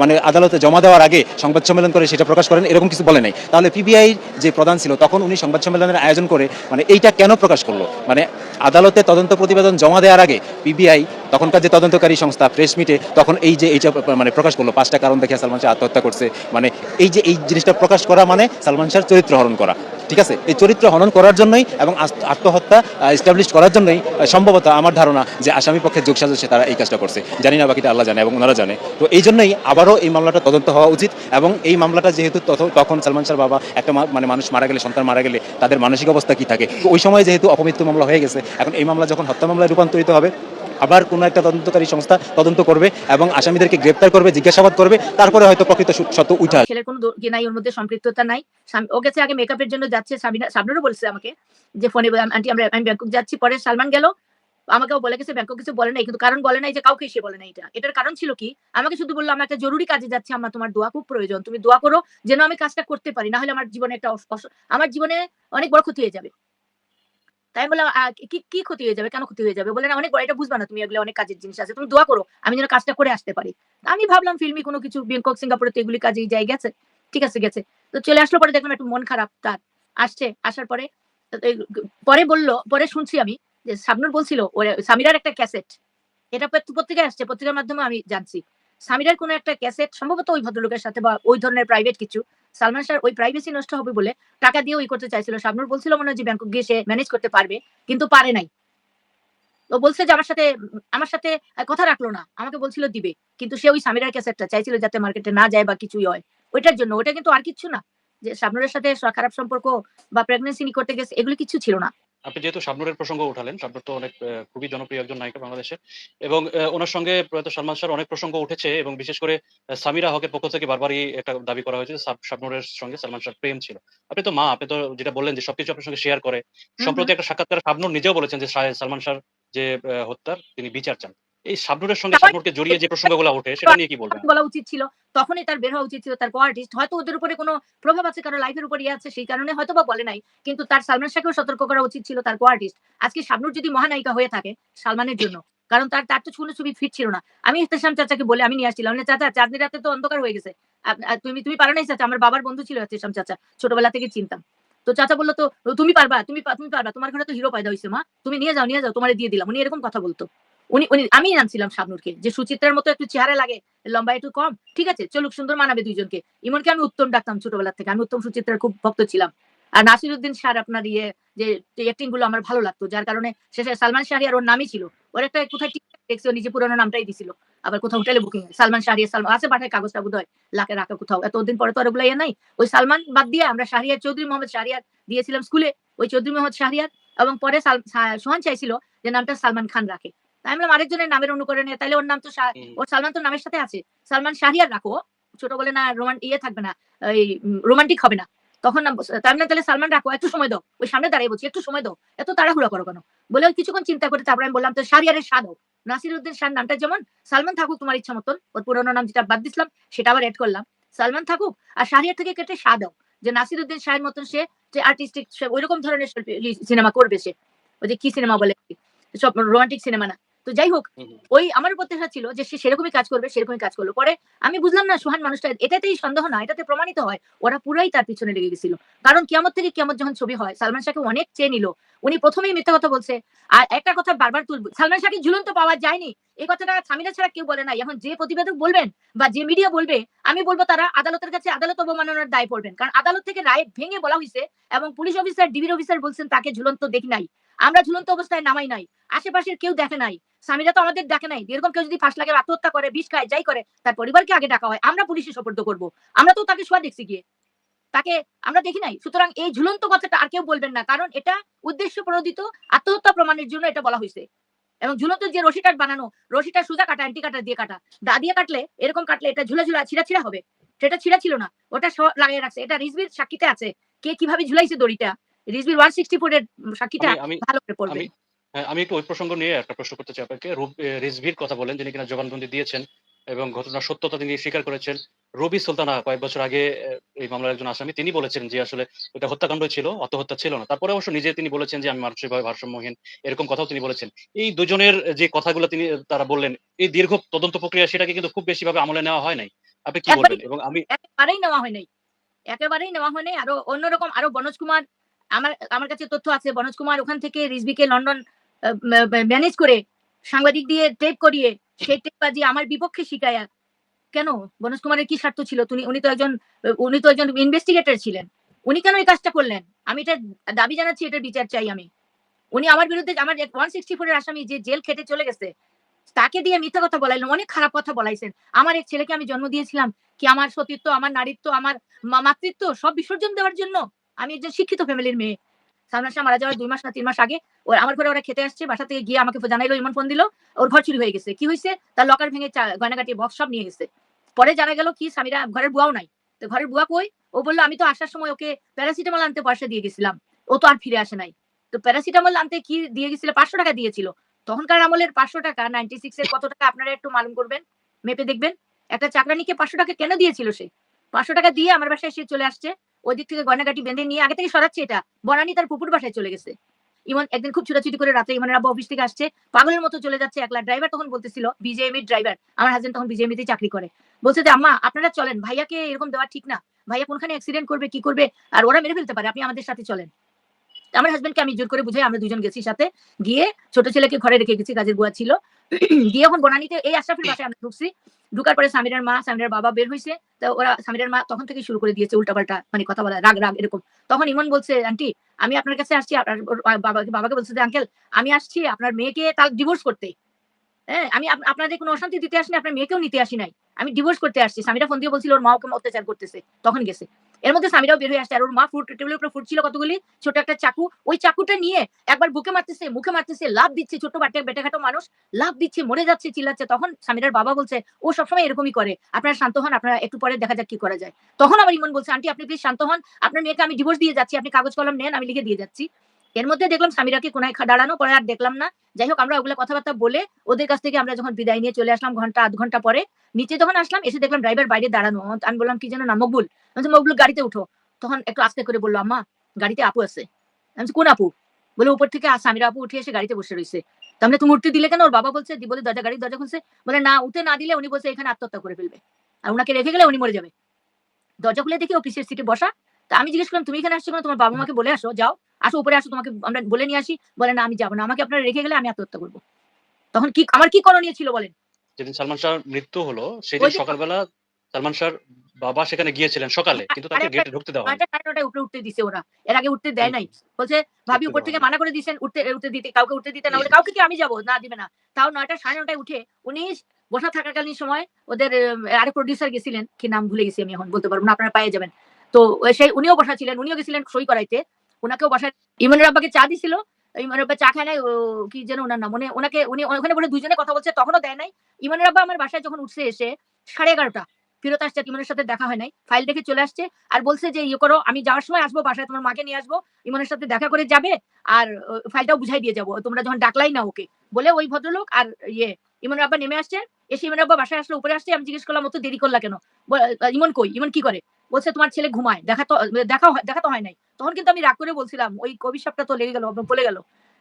মানে আদালতে জমা দেওয়ার আগে সংবাদ সম্মেলন করে সেটা প্রকাশ করেন? এরকম কিছু বলে নাই। তাহলে পিবিআই যে প্রধান ছিল, তখন উনি সংবাদ সম্মেলনের আয়োজন করে মানে এইটা কেন প্রকাশ করল? মানে আদালতে তদন্ত প্রতিবেদন জমা দেওয়ার আগে পিবিআই, তখনকার যে তদন্তকারী সংস্থা প্রেস মিটে, তখন এই যে এইটা মানে প্রকাশ করল, পাঁচটা কারণ দেখে সালমান শাহ আত্মহত্যা করছে। মানে এই যে এই জিনিসটা প্রকাশ করা মানে সালমান শাহর চরিত্র হরণ করা। ঠিক আছে? এই চরিত্র হনন করার জন্যই এবং আত্মহত্যা এস্টাবলিশ করার জন্যই সম্ভবত আমার ধারণা যে আসামি পক্ষে যোগসাজসে তারা এই কাজটা করছে। জানি না বাকিটা আল্লাহ জানে এবং ওনারা জানে। তো এই জন্যই আবারও এই মামলাটা তদন্ত হওয়া উচিত এবং এই মামলাটা যেহেতু তখন সালমান শাহর বাবা একটা মানে মানুষ মারা গেলে, সন্তান মারা গেলে তাদের মানসিক অবস্থা কি থাকে? ওই সময় যেহেতু অপমৃত্যু মামলা হয়ে গেছে, এখন এই মামলা যখন হত্যা মামলায় রূপান্তরিত হবে আবার কোনো একটা তদন্তকারী সংস্থা তদন্ত করবে এবং আসামিদেরকে গ্রেপ্তার করবে, জিজ্ঞাসাবাদ করবে, তারপরে হয়তো প্রকৃত সত্য উঠে। ছেলের কোনো নাই, ওর মধ্যে সম্পৃক্ততা নাই। ও গেছে আগে মেকআপের জন্য যাচ্ছে, সাবিনা সাবনুরও বলছে আমাকে যে ফোনে আন্টি, আমরা আমি ব্যাংকক যাচ্ছি, পরে সালমান গেল। আমাকেও বলে গেছে, ব্যাংকক কিছু বলে নাই, কিন্তু কারণ বলে নাই যে কাউকে সে বলে নাই এটা। এটার কারণ ছিল কি? আমাকে শুধু বলল, আমার একটা জরুরি কাজে যাচ্ছে, আমার তোমার দোয়া খুব প্রয়োজন। তুমি দোয়া করো যেন আমি কাজটা করতে পারি না হলে আমার জীবনে একটা আমার জীবনে অনেক বড় ক্ষতি হয়ে যাবে। তাই আমি বললাম কি কি ক্ষতি হয়ে যাবে? কেন ক্ষতি হয়ে যাবে? বলে, না, অনেক বড় এটা বুঝবা না তুমি এগুলো অনেক কাজের জিনিস আছে, তুমি দোয়া করো, আমি যেন কাজটা করে আসতে পারি। আমি ভাবলাম, ফিল্মি কোনো কিছু ব্যাংকক সিঙ্গাপুরে তো এগুলি কাজেই যাই, গেছে, ঠিক আছে, গেছে। তো চলে আসলো পরে দেখলাম একটু মন খারাপ তার আসছে, আসার পরে পরে বলল, পরে শুনছি আমি যে সাবনুর বলছিল, ওরে সামিরার একটা ক্যাসেট, এটা পত্র- পত্রিকায় আসছে, পত্রিকার মাধ্যমে আমি জানছি। সামিরার কোনো একটা ক্যাসেট, সম্ভবত ওই ভদ্রলোকের সাথে বা ওই ধরনের প্রাইভেট কিছু সালমান শাহ ওই প্রাইভেসি নষ্ট হবে বলে টাকা দিয়ে ওই করতে চাইছিল। শাবনুর বলছিল মনে হয় ব্যাংকক গিয়ে সে ম্যানেজ করতে পারবে, কিন্তু পারে নাই। ও বলছে যে আমার সাথে আমার সাথে কথা রাখল না, আমাকে বলছিল দিবে, কিন্তু সে ওই সামিরার ক্যাসেটটা চাইছিল যাতে মার্কেটে না যায় বা কিছুই হয়। ওইটার জন্য ওটা কিন্তু আর কিছু না। যে শাবনুরের সাথে খারাপ সম্পর্ক বা প্রেগনেন্সি করতে গেছে, এগুলো কিছু ছিল না। আপনি যেহেতু শাবনুরের প্রসঙ্গ উঠালেন শাবনুর তো অনেক খুবই জনপ্রিয় একজন নায়িকা বাংলাদেশে এবং ওনার সঙ্গে প্রয়াত সালমান শাহর অনেক প্রসঙ্গ উঠেছে এবং বিশেষ করে সামিরা হকের পক্ষ থেকে বারবারই একটা দাবি করা হয়েছে শাবনুরের সঙ্গে সালমান শাহর প্রেম ছিল। আপনি তো মা আপনি তো যেটা বললেন যে সবকিছু আপনার সঙ্গে শেয়ার করে সম্প্রতি একটা সাক্ষাৎকার শাবনুর নিজেও বলেছেন যে সালমান শাহর যে আহ, হত্যার তিনি বিচার চান। এই শাবনুরের সঙ্গে শাবনুরকে জড়িয়ে যে প্রসঙ্গগুলো ওঠে সেটা নিয়ে কি বলবেন? বলা উচিত ছিল। তখনই তার বের হওয়া উচিত ছিল তার কো আর্টিস্ট হয়তো ওদের উপরে কোনো প্রভাব আছে কারও লাইফের উপর ইয়ে আছে সেই কারণে হয়তো বা বলে নাই। কিন্তু তার সালমান শাহকেও সতর্ক করা উচিত ছিল তার কো আর্টিস্ট আজকে শাবনুর যদি মহানায়িকা হয়ে থাকে সালমানের জন্য কারণ তার তার তো কোনো ছবি ফিট ছিল না। আমি ইহতেশাম চাচাকে বলে আমি নিয়ে আসছিলাম মানে চাচা চাঁদনি রাতে তো অন্ধকার হয়ে গেছে। তুমি তুমি পারো নাই চাচা? আমার বাবার বন্ধু ছিল ইহতেশাম চাচা ছোটবেলা থেকে চিনতাম। তো চাচা বলল তো তুমি পারবা তুমি তুমি পারবা তোমার ঘরে তো হিরো পয়দা হয়েছে মা। তুমি নিয়ে যাও নিয়ে যাও তোমার দিয়ে দিলাম। উনি এরকম কথা বলতো। উনি উনি আমি জানছিলাম শাবনুরকে। যে সুচিত্রার মতো একটু চেহারা লাগে, লম্বা একটু কম, ঠিক আছে? চলুক, সুন্দর মানাবে দুইজনকে। ইমনকে আমি উত্তম ডাকতাম ছোটবেলা থেকে। আমি উত্তম সুচিত্রার খুব ভক্ত ছিলাম। আর নাসিরুদ্দিন শাহ আপনার ইয়ে যে অ্যাক্টিংগুলো আমার ভালো লাগতো, যার কারণে শেষে সালমান শাহরিয়ার ওর নামই ছিল। ওর একটা কোথায় টিকিট দেখছি নিজে পুরোনো নামটাই দিছিল। আবার কোথাও হোটেলে বুকিং সালমান শাহরিয়ার সালমান, আছে পাঠায় কাগজটা বোধ হয়, লাখে রাখা কোথাও। এতদিন পরে তো আর ইয়ে নাই। ওই সালমান বাদ দিয়ে আমরা শাহরিয়ার চৌধুরী মোহাম্মদ শাহরিয়ার দিয়েছিলাম স্কুলে ওই চৌধুরী মোহাম্মদ শাহরিয়ার এবং পরে সোহান চাইছিল যে নামটা সালমান খান রাখে। তাই বললাম আরেকজনের নামের অনুকরণে। তাহলে ওর নাম তো ওর সালমান তো নামের সাথে আছে। সালমান শাহরিয়ার রাখো ছোট বলে না রোমান ইয়ে থাকবে না এই রোমান্টিক হবে না। তখন না তার মানে তাহলে সালমান রাখো একটু সময় দাও। ওই সামনে দাঁড়িয়ে বলছি একটু সময় দাও। এত তাড়াহুড়া করো কেন? বলে কিছুক্ষণ চিন্তা করে তারপরে আমি বললাম তো শাহরিয়ারের শাহ দাও। নাসির উদ্দিন শাহ নামটা যেমন সালমান থাকুক তোমার ইচ্ছা মতন। ওর পুরোনো নাম যেটা বাদ দিছিলাম সেটা আবার এড করলাম। সালমান থাকুক আর শাহরিয়ার থেকে কেটে শাহ দাও। যে নাসির উদ্দিন শাহের মতন সে যে আর্টিস্টিক ওই রকম ধরনের সিনেমা করবে সে। ওই যে কি সিনেমা বলে? সব রোমান্টিক সিনেমা না। তো যাই হোক। ওই আমার প্রত্যাশা ছিল যে সে সেরকমই কাজ করবে সেরকমই কাজ করল। পরে আমি বুঝলাম না সোহান মানুষটা এটাতেই সন্দেহ না এটাতে প্রমাণিত হয় ওরা পুরাই তার পিছনে লেগে গেছিল। কারণ কিয়ামত থেকে কিয়ামত যখন ছবি হয় সালমান শাহকে অনেক চেয়ে নিল। উনি প্রথমেই মিথ্যা কথা বলছে। আর একটা কথা বারবার তুলব সালমান শাহকে ঝুলন্ত পাওয়া যায়নি। এই কথাটা সামিনা ছাড়া কেউ বলে না এখন যে প্রতিবেদক বলবেন বা যে মিডিয়া বলবে আমি বলব তারা আদালতের কাছে আদালত অবমাননার দায় পড়বেন। কারণ আদালত থেকে রায় ভেঙে বলা হয়েছে এবং পুলিশ অফিসার ডিবির অফিসার বলছেন তাকে ঝুলন্ত দেখি নাই। আমরা ঝুলন্ত অবস্থায় নামাই নাই, আশেপাশের কেউ দেখে নাই, স্বামীরা তো আমাদের দেখে নাই এরকম কেউ যদি ফাঁস লাগে, আত্মহত্যা করে, বিষ খায়, যাই করে, তার পরিবারকে আগে ডাকা হয়, আমরা পুলিশে সোপর্দ করব, আমরা তো তাকে শোয়া দেখছি গিয়ে, তাকে আমরা দেখি নাই, সুতরাং এই ঝুলন্ত কথাটা আর কেউ বলবেন না, কারণ এটা উদ্দেশ্য প্রণোদিত আত্মহত্যা প্রমাণের জন্য এটা বলা হয়েছে, এবং ঝুলন্ত যে রশিটার বানানো রশিটা সুজা কাটা, অ্যান্টি কাটা দিয়ে কাটা, দা দিয়ে কাটলে, এরকম কাটলে এটা ঝুলা ঝুলা, ছিঁড়া ছিঁড়া হবে, সেটা ছিঁড়া ছিল না, ওটা লাগিয়ে রাখছে, এটা রিজবির সাক্ষীতে আছে, কে কীভাবে ঝুলাইছে দড়িটা রিজবির ওয়ান সিক্সটি ফোর এর সাক্ষীটা আমি- আমি ভালো করে পড়বে। আমি হ্যাঁ, একটু ওই প্রসঙ্গ নিয়ে একটা প্রশ্ন করতে চাই আপনাকে। রিজভির কথা বলেন যিনি কিনা জবানবন্দি দিয়েছেন এবং ঘটনার সত্যতা তিনি স্বীকার করেছেন। রবি সুলতানা কয়েক বছর আগে এই মামলার একজন আসামি তিনি বলেছেন যে আসলে এটা হত্যাকাণ্ড ছিল আত্মহত্যা ছিল না। তারপরে অবশ্য নিজে তিনি বলেছেন যে আমি মানসিকভাবে ভারসাম্যহীন এরকম কথাও তিনি বলেছেন। এই দুজনের যে কথাগুলো তিনি তারা বললেন এই দীর্ঘ তদন্ত প্রক্রিয়া সেটাকে কিন্তু খুব বেশি ভাবে আমলে নেওয়া হয় নাই। আপনি কি বলবেন? এবং আমি একেবারেই নেওয়া হয় নাই। একেবারেই নেওয়া হয় নাই। আরও অন্যরকম আরও বনোজ কুমার আমার আমার কাছে তথ্য আছে বনোজ কুমার ওখান থেকে রিজবিকে লন্ডন ম্যানেজ করে সাংবাদিক দিয়ে টেপ করিয়ে সেই টেপ বাজিয়ে আমার বিপক্ষে শিখায়া কেন? বনোজ কুমারের কি স্বার্থ ছিল? তুমি উনি তো একজন, উনি তো একজন ইনভেস্টিগেটর ছিলেন। উনি কেন এই কাজটা করলেন? আমি এটা দাবি জানাচ্ছি, এটার বিচার চাই আমি। উনি আমার বিরুদ্ধে, আমার ওয়ান সিক্সটি ফোরের আসামি যে জেল খেটে চলে গেছে, তাকে দিয়ে মিথ্যা কথা বলাইলেন, অনেক খারাপ কথা বলাইছেন। আমার এক ছেলেকে আমি জন্ম দিয়েছিলাম, কি আমার সতীত্ব, আমার নারীত্ব, আমার মাতৃত্ব সব বিসর্জন দেওয়ার জন্য আমি একজন শিক্ষিত ফ্যামিলির মেয়ে। সালমান শাহ মারা যাওয়ার দুই মাস না তিন মাস আগে, ওর আমার ঘরে ওরা খেতে আসছে, বাসা থেকে গিয়ে আমাকে জানাইলো, ইমন ফোন দিল, ওর ঘর চুরি হয়ে গেছে। কি হয়েছে তার লকার ভেঙে গয়নাগাটি বক্স সব নিয়ে গেছে। পরে জানা গেল কি, স্বামীরা ঘরের বুয়াও নাই। তো ঘরের বুয়া কই? ও বলল, আমি তো আসার সময় ওকে প্যারাসিটামল আনতে পয়সা দিয়ে গেছিলাম। ও তো আর ফিরে আসে নাই। তো প্যারাসিটামল আনতে কি দিয়ে গেছিল? পাঁচশো টাকা দিয়েছিল। তখনকার আমলের পাঁচশো টাকা নাইনটি সিক্স এর কত টাকা, আপনারা একটু মালুম করবেন, মেপে দেখবেন। একটা চাকরানিকে পাঁচশো টাকা কেন দিয়েছিল সে? পাঁচশো টাকা দিয়ে আমার বাসায় সে চলে আসছে। ওই দিক থেকে গয়নাগাটি বেঁধে নিয়ে আগে থেকে সরাচ্ছে এটা। বনানি তার পুকুর বাসায় চলে গেছে। ইমন একদিন খুব ছুটাছুটি করে রাতে ইমনের আব্বা অফিস থেকে আসছে, পাগলের মতো চলে যাচ্ছে একলা। ড্রাইভার তখন বলতেছিল বিজেএমই ড্রাইভার আমার হাজবেন্ড তখন বিজেএমিতে চাকরি করে। বলছে যে, আম্মা, আপনারা চলেন, ভাইয়াকে এরকম দেওয়া ঠিক না। ভাইয়া কোনখানে অ্যাক্সিডেন্ট করবে, কি করবে, আর ওরা মেরে ফেলতে পারে, আপনি আমাদের সাথে চলেন। আমার হাজবেন্ডকে আমি জোর করে বুঝাই, আমরা দুজন গেছি সাথে। গিয়ে ছোট ছেলেকে ঘরে রেখে গেছি, কাজের বুয়া ছিল। গিয়ে এখন বনানিতে এই আশরাফের বাসায় আমরা ঢুকছি। ঢুকার পরে সামিরের মা, সামিরের বাবা বের হয়েছে তো ওরা সামিরের মা তখন থেকে শুরু করে দিয়েছে উল্টাপাল্টা মানে কথা বলা, রাগ রাগ এরকম। তখন ইমন বলছে, আন্টি, আমি আপনার কাছে আসছি, আপনার বাবাকে বাবাকে বলছে যে, আঙ্কেল, আমি আসছি আপনার মেয়েকে তার ডিভোর্স করতে। হ্যাঁ আমি আপ- আপনাদের কোনো অশান্তি দিতে আসিনি, আপনার মেয়েকেও নিতে আসি নাই। আমি ডিভোর্স করতে আসছি সামিরা ফোন দিয়ে বলছিল, ওর মা ওকে অত্যাচার করতেছে। তখন গেছে। এর মধ্যে সামিরাও বের হয়ে আসছে, আর ওর মা ফুড টেবিলের উপরে ফুড ছিল কতগুলি? ছোট একটা চাকু। ওই চাকুটা নিয়ে একবার বুকে মারতেছে, মুখে মারতেছে লাভ দিচ্ছে ছোট বাচ্চা বেটাঘাটো মানুষ লাভ দিচ্ছে, মরে যাচ্ছে, চিল্লাচ্ছে। তখন সামিরার বাবা বলছে, ও সবসময় এরকমই করে। আপনারা শান্ত হন, আপনারা একটু পরে দেখা যাক কি করা যায়। তখন আমার ইমন বলছে, আন্টি, আপনি প্লিজ শান্ত হন। আপনার মেয়েকে আমি ডিভোর্স দিয়ে যাচ্ছি, আপনি কাগজ কলম নেন, আমি লিখে দিয়ে যাচ্ছি। এর মধ্যে দেখলাম সামিরাকে কোনায় খা- দাঁড়ানো, পরে আর দেখলাম না। যাই হোক আমরা ওগুলো কথাবার্তা বলে ওদের কাছ থেকে আমরা যখন বিদায় নিয়ে চলে আসলাম ঘণ্টা, আধ ঘণ্টা পরে, নিচে যখন আসলাম, এসে দেখলাম ড্রাইভার বাইরে দাঁড়ানো। আমি বললাম, কি যেন না, মকবুল। আমি মকবুল, গাড়িতে উঠো। তখন একটু আস্তে করে বলল, আম্মা, গাড়িতে আপু আছে। আমি কোন আপু? বলে উপর থেকে আস সামিরা আপু উঠে এসে গাড়িতে বসে রয়েছে তাহলে তুমি উঠতে দিলে কেন? ওর বাবা বলছে বলে দরজা, গাড়ির দরজা খুলছে। বলে, না, উঠে না দিলে উনি বলছে, এখানে আত্মহত্যা করে ফেলবে। আর ওনাকে রেখে গেলে উনি মরে যাবে। দরজা খুলে দেখি অফিসের সিটে বসা। তা আমি জিজ্ঞেস করলাম, তুমি এখানে আসছো কেন? তোমার বাবা মাকে বলে আসো, যাও। আসো উপরে আসো তোমাকে আমরা বলে নিয়ে আসি। বলে না আমি যাব না। আমাকে আপনারা রেখে গেলে আমি আত্মহত্যা করব। তখন কি আমার কি করণীয় ছিল বলেন? যেদিন সালমান শাহর মৃত্যু হলো সেদিন সকালবেলা সালমান শাহর বাবা সেখানে গিয়েছিলেন সকালে কিন্তু তাকে গেটে ঢুকতে দেওয়া হয়নি। নয়টা সাড়ে নটায় উপরে উঠতে দিছে ওরা। এর আগে উঠতে দেয় নাই। বলছে ভাবি উপর থেকে মানা করে দিয়েছেন উঠতে উঠতে দিতে কাউকে উঠতে দিতে না বলে কাউকে কি আমি যাব? না দিবে না। তাও নয়টা সাড়ে নটায় উঠে উনি বসা থাকাকালীন সময় ওদের আরেক প্রডিউসার গেছিলেন। কি নাম ভুলে গেছি আমি এখন বলতে পারব না আপনারা পেয়ে যাবেন। তো সেই উনিও বসা ছিলেন উনিও গেছিলেন সই করাইতে। ওনাকেও বসায় ইমনের আব্বাকে চা দিছিল। ইমনের আব্বা চা খায় নাই কি যেন ওনার নাম, উনি ওনাকে উনি ওখানে বলে দুজনে কথা বলছে, তখনও দেয় নাই। ইমনের আব্বা আমার বাসায় যখন উঠছে এসে সাড়ে এগারোটা, ফেরত আসছে, ইমনের সাথে দেখা হয় নাই। ফাইল দেখে চলে আসছে আর বলছে যে ইয়ে করো, আমি যাওয়ার সময় আসব বাসায়, তোমার মাকে নিয়ে আসব। ইমনের সাথে দেখা করে যাবে আর ফাইলটাও বুঝাই দিয়ে যাব। তোমরা যখন ডাকলাই না ওকে, বলে ওই ভদ্রলোক আর ইয়ে ইমনের আব্বা নেমে আসছে। এসে ইমনের আব্বা বাসায় আসলে, উপরে আসছে। আমি জিজ্ঞেস করলাম, অত দেরি করলা কেন? ইমন কই? ইমন কি করে? বলছে তোমার ছেলে ঘুমায়। দেখা তো, দেখা দেখা তো হয় নাই। তখন কিন্তু আমি রাগ করে বলছিলাম, ওই অভিশাপটা তো লেগে গেল বলে গেল।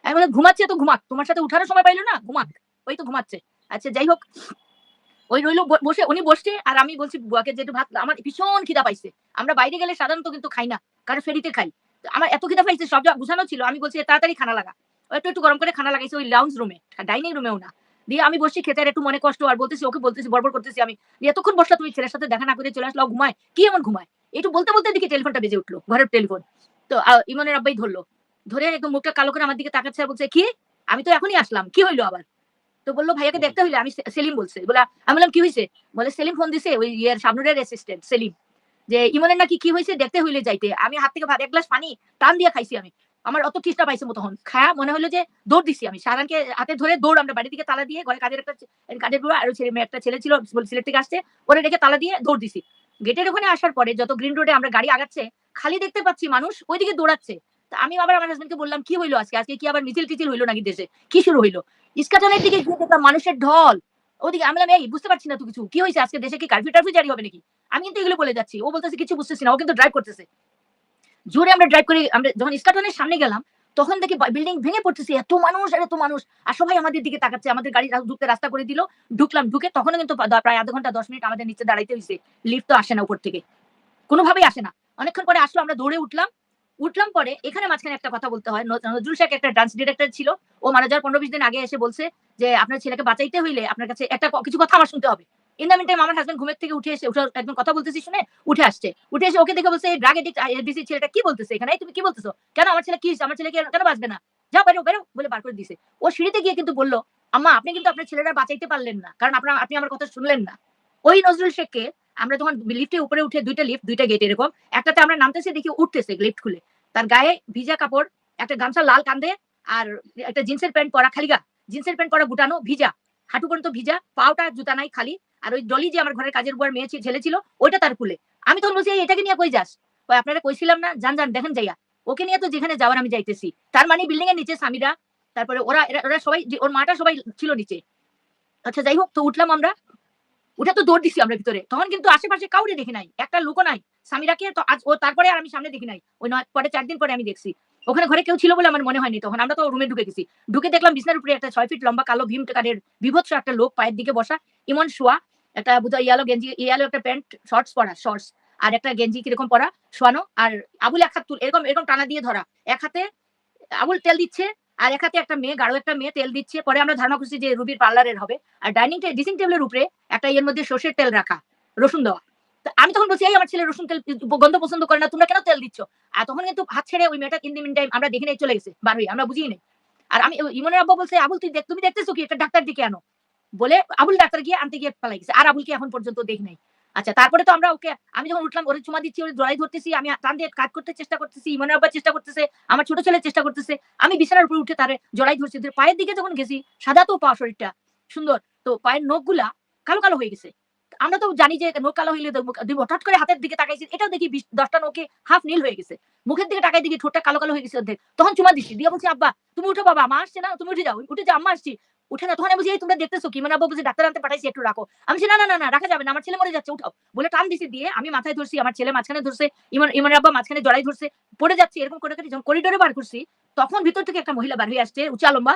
আমি বলে ঘুমাচ্ছে তো, ঘুমাক। তোমার সাথে উঠারও সময় পাইলো না? ঘুমাক। ওই তো ঘুমাচ্ছে। আচ্ছা যাই হোক। ওই রইল বসে, উনি বসছে, আর আমি বলছি, বুয়াকে যে ভাত, আমার ভীষণ খিদা পাইছে। আমরা বাইরে গেলে সাধারণত কিন্তু খাই না কারণ ফেরিতে খাই। আমার এত খিদা পাইছে, সব বুঝানো ছিল, আমি বলছি, তাড়াতাড়ি খানা লাগা। একটু একটু গরম করে খানা লাগাইছে ওই লাউঞ্জ রুমে ডাইনিং রুমেও না। দিয়ে আমি বসছি খেতে একটু মনে কষ্ট, আর বলতেছি, ওকে বলতেছি, বড়বড় করতেছি আমি। এতক্ষণ বসলা তুমি ছেলের সাথে দেখা না করে চলে আসলো ঘুমায়। কি এমন ঘুমায়? একটু বলতে বলতে দেখি টেলিফোনটা বেজে উঠল, ঘরের টেলিফোন। তো ইমনের আব্বাই ধরলো। ধরে একদম মুখটা কালো করে আমার দিকে তাকাচ্ছে আর বলছে, কি? আমি তো এখনই আসলাম, কি হইল আবার? তো বলল, ভাইয়াকে দেখতে হইলে? আমি সেলিম বলছে। বলে, আমি বললাম, কি হয়েছে বলে, সেলিম ফোন দিছে, ওই ইয়ের সামনের অ্যাসিস্ট্যান্ট সেলিম। যে, ইমনের নাকি কি হয়েছে দেখতে হইলে যাইতে। আমি হাত থেকে ভাত, এক গ্লাস পানি টান দিয়ে খাইছি আমি। আমার অত তৃষ্ণা পাইছে মতো তখন। খায়া মনে হলো যে দৌড় দিছি আমি। সারানকে হাতে ধরে দৌড় আমরা বাড়ি থেকে তালা দিয়ে ঘরে কাজের একটা কাজের বুড়ো আর ছেলে মেয়ে একটা ছেলে ছিল সিলেট থেকে আসছে। ওরে রেখে তালা দিয়ে দৌড় দিছি। গেটের ওখানে আসার পরে যত গ্রিন রোডে আমরা গাড়ি আগাচ্ছে, খালি দেখতে পাচ্ছি মানুষ ওইদিকে দৌড়াচ্ছে। তা আমি আবার আমার হাজবেন্ডকে বললাম, কি হইল আজকে? আজকে কি আবার মিছিল টিছিল হইল নাকি দেশে? কি শুরু হইল? ইস্কাটনের দিকে গিয়ে দেখলাম মানুষের ঢল। ওদিকে আমি বললাম, এই, বুঝতে পারছি না তো কিছু। কি হয়েছে আজকে দেশে কি কারফিউ টারফিউ জারি হবে নাকি? আমি কিন্তু এগুলো বলে যাচ্ছি। ও বলতেছে, কিছু বুঝতেছি না। ও কিন্তু ড্রাইভ করতেছে। জোরে আমরা ড্রাইভ করি, আমরা যখন ইস্কাটনের সামনে গেলাম, তখন দেখি বিল্ডিং ভেঙে পড়তেছে, এত মানুষ এত মানুষ। আর সবাই আমাদের দিকে তাকাচ্ছে, আমাদের গাড়ি ঢুকতে রাস্তা করে দিল। ঢুকলাম, ঢুকে তখনও কিন্তু প্রায় আধা ঘণ্টা, দশ মিনিট আমাদের নিচে দাঁড়াইতে হয়েছে লিফট তো আসে না উপর থেকে। কোনোভাবেই আসে না। অনেকক্ষণ পরে আসলো, আমরা দৌড়ে উঠলাম। উঠলাম পরে এখানে মাঝখানে একটা কথা বলতে হয়। নজরুল শেখ একটা ডান্স ডিরেক্টর ছিল। ও মারা যাওয়ার পনেরো বিশ দিন আগে এসে বলছে যে, আপনার ছেলেকে বাঁচাইতে হইলে আপনার কাছে একটা কিছু কথা আমার শুনতে হবে। ইন আমার ঘুমের থেকে উঠে এসে, উঠে একদম কথা বলতেছি শুনে উঠে আসছে। উঠে এসে ওকে দেখে বলছে ড্রাগ এডিক্ট এডিসি ছেলেটা কি বলতেছে এখানে? তুমি কি বলতেছো? কেন আমার ছেলে কি, আমার ছেলে কেন বাঁচবে না? বেরো বলে বার করে দিছে। ও সিঁড়িতে গিয়ে কিন্তু বলল, আম্মা, আপনি কিন্তু আপনার বাঁচাইতে পারলেন না। কারণ আপনার, আপনি আমার কথা শুনলেন না। ওই নজরুল শেখকে আমরা লিফটে উপরে উঠে, দুইটা লিফট দুইটা গেট এরকম, একটাতে আমরা নামতেছি, দেখি উঠতেছে লিফট খুলে। তার গায়ে ভিজা কাপড়, একটা গামছা লাল কান্দে, আর একটা জিন্সের প্যান্ট পরা খালি গা। জিন্সের প্যান্ট পরা গুটানো, ভিজা। হাঁটু পর্যন্ত ভিজা, পাওটা জুতা নাই, খালি। আর ওই ডলি যে আমার ঘরের কাজের বুয়ার মেয়ে ছেলে ছিল, ওইটা তার খুলে আমি তখন বলছি এটাকে নিয়ে কই যাস? ওই আপনারা কইছিলাম না, যান যান, দেখেন যাইয়া। ওকে নিয়ে তো যেখানে যাওয়ার আমি যাইতেছি। তার মানে বিল্ডিং এর নিচে স্বামীরা, তারপরে ওরা ওরা সবাই ওর মাটা সবাই ছিল নিচে। আচ্ছা যাই হোক, তো উঠলাম আমরা। উঠে তো দৌড় দিছি আমরা ভিতরে। তখন কিন্তু আশেপাশে কাউরে দেখি নাই, একটা লোকও নাই। স্বামীরাকে তো আজ ও তারপরে আর আমি সামনে দেখি নাই। ওই নয়, পরে চার দিন পরে আমি দেখছি। ওখানে ঘরে কেউ ছিল বলে আমার মনে হয়নি তখন। আমরা তো রুমে ঢুকে গেছি। ঢুকে দেখলাম বিছনার উপরে একটা ছয় ফিট লম্বা কালো ভীম কাঠের বিভৎস একটা লোক পায়ের দিকে বসা। ইমন শোয়া, একটা বোধহয় ইয়ালো গেঞ্জি, ইয়ালো একটা প্যান্ট শর্টস পরা শর্টস আর একটা গেঞ্জি কীরকম পরা, শোয়ানো, আর আবুল এক হাত তুল, এরকম এরকম টানা দিয়ে ধরা। এক হাতে আবুল তেল দিচ্ছে, আর এক হাতে একটা মেয়ে, গাঢ় একটা মেয়ে তেল দিচ্ছে। পরে আমরা ধারণা করছি যে রুবির পার্লারের হবে। আর ডাইনিং ড্রেসিং টেবিলের উপরে একটা ইয়ের মধ্যে সর্ষের তেল রাখা, রসুন দেওয়া। আমি তখন বলছি, এই আমার ছেলে রসুন তেল গন্ধ পছন্দ করে না, তোমরা কেন তেল দিচ্ছ? আর তখন কিন্তু হাত ছেড়ে ওই মেয়েটা ইন দি মিন টাইম আমরা দেখে নিয়ে চলে গেছে, বার হয়ে, আমরা বুঝিয়ে নেই। আর আমি, ইমনের আব্বা বলছে, আবুল, তুই তুমি দেখতেছো কি? একটা ডাক্তার দিকে আনো। বলে আবুল ডাক্তার গিয়ে আনতে গিয়ে পালাই গেছে, আর আবুলকে এখন পর্যন্ত দেখি নাই। আচ্ছা তারপরে তো আমরা ওকে, আমি যখন উঠলাম, ওরে চুমা দিচ্ছি, ওরে জড়াই ধরতেছি, আমি টান দিয়ে কাজ করতে চেষ্টা করতেছি, ইমনের আব্বা চেষ্টা করতেছে, আমার ছোট ছেলে চেষ্টা করতেছে, আমি বিছানার উপরে উঠে তারে জড়াই ধরছি পায়ের দিকে যখন গেছি, সাদা তো পা শরীরটা, সুন্দর, তো পায়ের নখগুলা কালো কালো হয়ে গেছে। আমরা তো জানি যে নখ কালো হইলে তো হঠাৎ করে হাতের দিকে তাকাইছি, এটাও দেখি দশটা নখে হাফ নীল হয়ে গেছে। মুখের দিকে তাকাই দেখি ঠোঁটটা কালো কালো হয়ে গেছে অর্ধেক। তখন চুমা দিচ্ছি দিয়ে বলছি, আব্বা, তুমি উঠো বাবা, মা আসছে না, তুমি উঠে যাও। উঠে যাও আম্মা আসছি, উঠে না, তখন আমি বলছি, এই, তোমরা দেখতেছো কি? মানে আব্বা বলছি, ডাক্তার আনতে পাঠাইছি, একটু রাখো। আমি না না না না, রাখা যাবে না, আমার ছেলে মরে যাচ্ছে, উঠাও। বলে টান দিছি দিয়ে আমি মাথায় ধরছি, আমার ছেলে মাঝখানে ধরছে ইমান ইমনের আব্বা মাঝখানে জড়াই ধরছে, পড়ে যাচ্ছে, এরকম করে করে যখন করিডোরে বার করছি, তখন ভিতর থেকে একটা মহিলা বার হয়ে আসছে, উঁচা লম্বা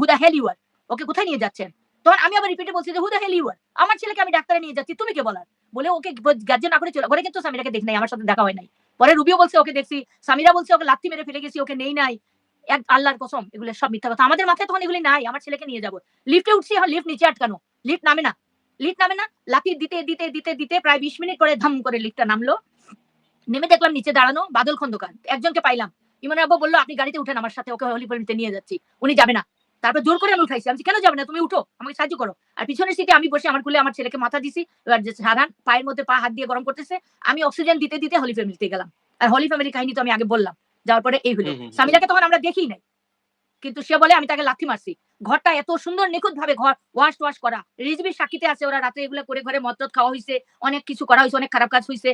হুদা হেল ইউ আর ওকে কোথায় নিয়ে যাচ্ছেন? তখন আমি আবার রিপিটে বলছি যে হুদা হেল ইউ আর আমার ছেলেকে আমি ডাক্তারে নিয়ে যাচ্ছি, তুমি কে বলার? বলে ওকে গার্জে না করে চলে, ঘরে কিন্তু সামিরাকে দেখ নাই, আমার সাথে দেখা হয় নাই। পরে রুবিও বলছে, ওকে দেখছি। সামিরা বলছে, ওকে লাথি মেরে ফেলে গেছি, ওকে নেই নাই। এক আল্লাহর কসম, এগুলো সব মিথ্যা কথা। আমাদের মাথায় তখন এগুলি নাই, আমার ছেলেকে নিয়ে যাব। লিফটে উঠছি, এখন লিফট নিচে আটকানো। লিফট নামে না। লিফট নামে না। লাথি দিতে দিতে দিতে দিতে প্রায় বিশ মিনিট করে ধাম করে লিফটটা নামলো। নেমে দেখলাম নিচে দাঁড়ানো বাদল খন্দকার একজনকে পাইলাম। ইমন আব্বা বলল, আপনি গাড়িতে উঠেন, আমার সাথে, ওকে হলি পরিমিতে নিয়ে যাচ্ছি। উনি যাবে না। তারপর জোর করে আমি উঠাইছি। আমি কেন যাবে না? তুমি উঠো আমাকে সাহায্য করো। আর পিছনের সিটে আমি বসে আমার কুলে আমার ছেলেকে মাথা দিছি। এবার সাধারণ পায়ের মধ্যে পা হাত দিয়ে গরম করতেছে আমি অক্সিজেন দিতে দিতে হলি ফ্যামিলিতে গেলাম। আর হলি ফ্যামিলি কাহিনী তো আমি আগে বললাম যাওয়ার পরে এই হলো। সামিরাকে তখন আমরা দেখি নাই। কিন্তু সে বলে, আমি তাকে লাথি মারছি। ঘরটা এত সুন্দর নিখুঁত ভাবে ঘর ওয়াশ ওয়াশ করা। রিজবির সাক্ষীতে আছে ওরা, রাতে এগুলো করে ঘরে মদ টদ খাওয়া হয়েছে অনেক কিছু করা হয়েছে অনেক খারাপ কাজ হয়েছে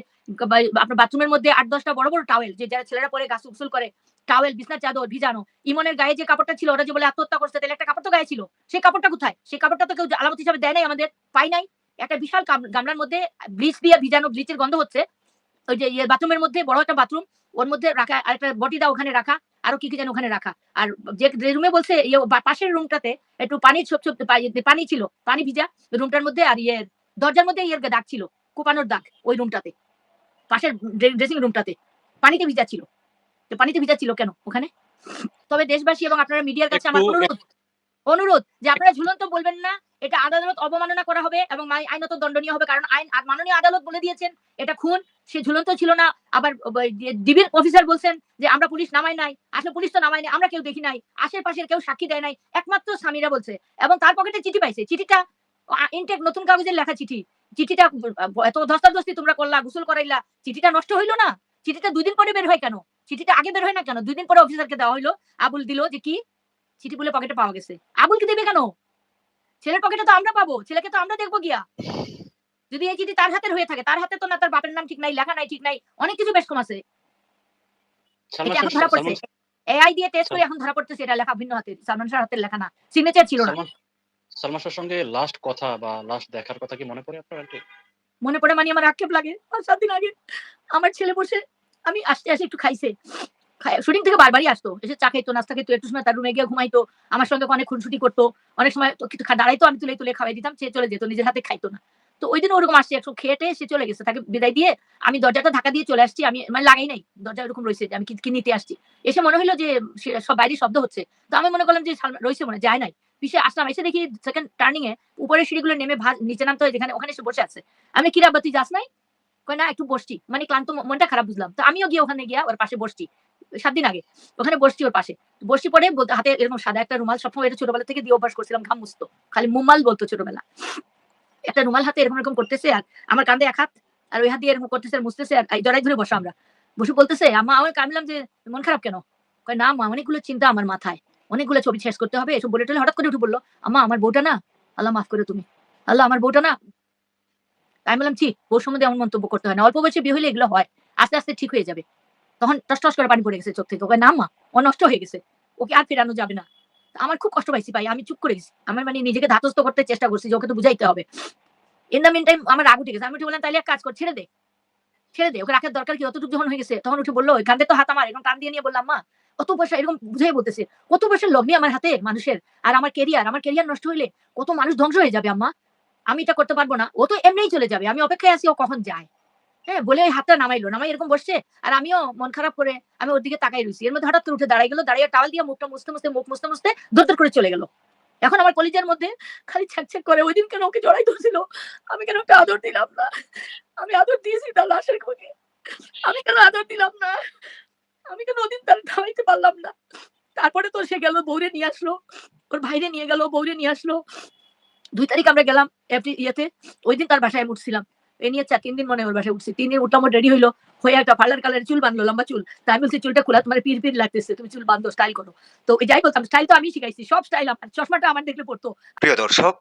আপনার বাথরুমের মধ্যে আট, দশটা বড় বড় টাওয়েল যে যারা ছেলেরা পরে গাছ উসুল করে টাওয়েল বিছনার চাদর, ভিজানো, ইমনের গায়ে যে কাপড়টা ছিল, ওরা যে বলে আত্মহত্যা করছে, তাহলে একটা কাপড় তো গায়ে ছিল, সেই কাপড়টা কোথায়? সেই কাপড়টা তো কেউ আলামত হিসাবে দেয় নাই, আমাদের পাই নাই। একটা বিশাল গামলার মধ্যে ব্লিচ দিয়ে ভিজানো ব্লিচের গন্ধ হচ্ছে। ওই যে ইয়ে বাথরুমের মধ্যে বড় একটা বাথরুম, ওর মধ্যে রাখা আর একটা বটিদা ওখানে রাখা। আরও কি কি যেন ওখানে রাখা। আর যে রুমে বলছে ইয়ে পাশের রুমটাতে একটু পানি ছোপ ছোপ পানি ছিল পানি ভিজা রুমটার মধ্যে আর ইয়ে দরজার মধ্যে ইয়ের দাগ ছিল কোপানোর দাগ ওই রুমটাতে পাশের ড্রেসিং রুমটাতে পানিতে ভিজা ছিল। তো পানিতে ভিজা ছিল কেন ওখানে? তবে দেশবাসী এবং আপনারা মিডিয়ার কাছে আমার অনুরোধ অনুরোধ যে আপনারা ঝুলন্ত বলবেন না, এটা আদালত অবমাননা করা হবে এবং আইনত দণ্ডনীয় হবে, কারণ আইন মাননীয় আদালত বলে দিয়েছেন, এটা খুন, সে ঝুলন্ত ছিল না, আবার ডিবির অফিসার বলছেন যে আমরা পুলিশ নামাই নাই, আসলে পুলিশ তো নামাই নাই, আমরা কেউ দেখি নাই, আশেপাশের কেউ সাক্ষী দেয় নাই, একমাত্র স্বামীরা বলছে, এবং তার পকেটে চিঠি পাইছে, চিঠিটা ইনটেক নতুন কাগজের লেখা চিঠি, চিঠিটা এত ধস্তাধস্তি তোমরা করলা, গোসল করাইলা, চিঠিটা নষ্ট হইল না? চিঠিটা দুই দিন পরে বের হয় কেন? চিঠিটা আগে বের হয় না কেন? দুদিন পরে অফিসারকে দেওয়া হইল, আবুল দিল যে কি চিঠি বলে পকেটে পাওয়া গেছে। আবুলকে দেবে কেন? ছেলের পকেটে তো আমরা পাবো ছেলেকে তো আমরা দেখব গিয়া। যদি এই চিঠি তার হাতের হয়ে থাকে তার হাতে তো না তার বাপের নাম ঠিক নাই লেখা নাই ঠিক নাই অনেক কিছু বেশ কম আছে। এখন ধরা পড়ছে। এআই দিয়ে টেস্ট করে এখন ধরা পড়তেছে এটা লেখা ভিন্ন হাতে সালমান শাহর হাতের লেখা না সিগনেচার ছিল না। সালমান সালমান শাহর সঙ্গে লাস্ট কথা বা লাস্ট দেখার কথা কি মনে পড়ে আপনার আন্টি? মনে পড়ে মানে আমার আক্ষেপ লাগে পাঁচ সাত দিন আগে। আমার ছেলে বসে আমি আসতে আসে একটু খাইছে। শুটিং থেকে বারবারই আসতো। এসে চা খাইতো, নাস্তা খাইতো, একটু সময় তার রুমে গিয়ে ঘুমাইতো। আমার সঙ্গে অনেক খুনসুটি করতো। অনেক সময় কিছু দাঁড়াইতো, আমি তুলে তুলে খাওয়াই দিতাম, সে চলে যেত, নিজের হাতে খাইতো না। তো ওই দিন ওরকম আসছে একটু খেটে সে চলে গেছে। তাকে বিদায় দিয়ে আমি দরজাটা ঢাকা দিয়ে চলে আসছি। আমি মানে লাগাই নাই, দরজা এরকম রয়েছে, আমি কি নিতে আসছি। এসে মনে হলো যে সব বাইরে শব্দ হচ্ছে। তো আমি মনে করলাম যে রয়েছে মনে যায় নাই। পিছিয়ে আসলাম, এসে দেখি সেকেন্ড টার্নিং এ উপরের সিঁড়িগুলো নেমে নিচে নামতে হয়, যেখানে ওখানে এসে বসে আছে। আমি কিরা বাতি যাস নাই? কয়, না, একটু বসছি। মানে ক্লান্ত মনটা খারাপ বুঝলাম। তো আমিও গিয়ে ওখানে গিয়া ওর পাশে বসছি। সাত দিন আগে। ওখানে বসছি ওর পাশে। বসছি পরে হাতে এরকম সাদা একটা রুমাল সবসময় এটা ছোটবেলা থেকে দিয়ে অভ্যাস করছিলাম, ঘাম মুছতো। খালি মুমাল বলতো ছোটবেলা। একটা রুমাল হাতে এরকম এরকম করতেছে আর আমার কাঁধে এক হাত, আর ওই হাত দিয়ে এরকম করতেছে আর মুছতেছে আর জড়াই ধরে বসা আমরা। বসে বলতেছে, আমা, আমার কামলাম যে মন খারাপ কেন? না মা, অনেকগুলো চিন্তা আমার মাথায়। অনেকগুলো ছবি শেষ করতে হবে। এসব বলে টলে হঠাৎ করে উঠে বলল, আমা, আমার বউটা না? আল্লাহ মাফ করে তুমি। আল্লাহ, আমার বউটা না? আমি বললাম, ছি, বউর সম্বন্ধে এমন মন্তব্য করতে হয় না। অল্প বয়সে বিয়ে হলে এগুলো হয়। আস্তে আস্তে ঠিক হয়ে যাবে। তখন টস টস করে পানি পড়ে গেছে চোখ থেকে। ওকে, না মা, ও নষ্ট হয়ে গেছে। ওকে আর ফেরানো যাবে না। আমার খুব কষ্ট পাইছি ভাই, আমি চুপ করে গেছি। আমার মানে নিজেকে ধাতস্থ করতে চেষ্টা করছি যে ওকে তো বুঝাইতে হবে। ইন দ্য মিন টাইম আমার রাগ উঠে গেছে। আমি উঠে বললাম তাহলে এক কাজ কর, ছেড়ে দে। ছেড়ে দে, ওকে রাখার দরকার কি? অতটুকু যখন হয়ে গেছে, তখন উঠে বলল এখান থেকে তো হাত আমার। এখন টান দিয়ে নিয়ে বললাম, মা, কত পয়সা? এরকম বুঝাই বলতেছে, কত পয়সার লগ্নি আমার হাতে মানুষের? আর আমার কেরিয়ার আমার কেরিয়ার নষ্ট হইলে কত মানুষ ধ্বংস হয়ে যাবে, আম্মা? আমি এটা করতে পারব না। ও তো এমনিই চলে যাবে। আমি অপেক্ষায় আছি, ও কখন যায়? হ্যাঁ বলে ওই হাতটা নামাইলো। নামাই এরকম বসছে, আর আমিও মন খারাপ করে আমি ওর দিকে তাকাই রয়েছি এর মধ্যে হঠাৎ উঠে দাঁড়াই গেলো দাঁড়িয়ে টাওয়াল দিয়ে মুখটা মুছতে মুছতে, মুখ মুছতে মুছতে দর করে চলে গেল। এখন আমার কলিজার মধ্যে খালি ছ্যাক করে, ওই দিন কেন ওকে জড়াই ধরছিল? আমি কেন ওকে আদর দিলাম না? আমি আদর দিয়েছি তার লাশের কোণে আমি কেন আদর দিলাম না? আমি কেন ওদিন তার থামাইতে পারলাম না? তারপরে তো সে গেল বৌরে নিয়ে আসলো, ওর ভাইরে নিয়ে গেল বৌরে নিয়ে আসলো। দুই তারিখ আমরা গেলাম ইয়েতে। ওই দিন তার বাসায় আমি এই নিয়ে চার তিন দিন মনে ওর বাসায় উঠছি। তিন দিন উঠলাম রেডি হইল, হয়ে একটা পার্লার কালারের চুল বাঁধলো, লম্বা চুল। তাই আমি বলছি, চুলটা খোলা, তোমার লাগতেছে, তুমি চুল বাঁধো স্টাইল করো। তো যাই বলতাম স্টাইল তো আমি শিখাইছি, সব স্টাইল আমার, চশমাটা আমার দেখলে পড়তো। প্রিয় দর্শক,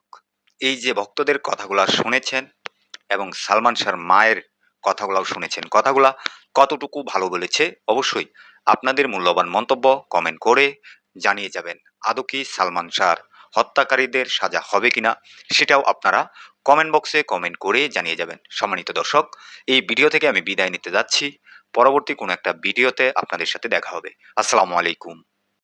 এই যে ভক্তদের কথাগুলা শুনেছেন এবং সালমান শাহর মায়ের কথাগুলাও শুনেছেন, কথাগুলা কতটুকু ভালো বলেছে, অবশ্যই আপনাদের মূল্যবান মন্তব্য কমেন্ট করে জানিয়ে যাবেন, আদৌ কি সালমান শাহর হত্যাকারীদের সাজা হবে কিনা, সেটাও আপনারা কমেন্ট বক্সে কমেন্ট করে জানিয়ে যাবেন। সম্মানিত দর্শক, এই ভিডিও থেকে আমি বিদায় নিতে যাচ্ছি। পরবর্তী কোনো একটা ভিডিওতে আপনাদের সাথে দেখা হবে। আসসালামু আলাইকুম।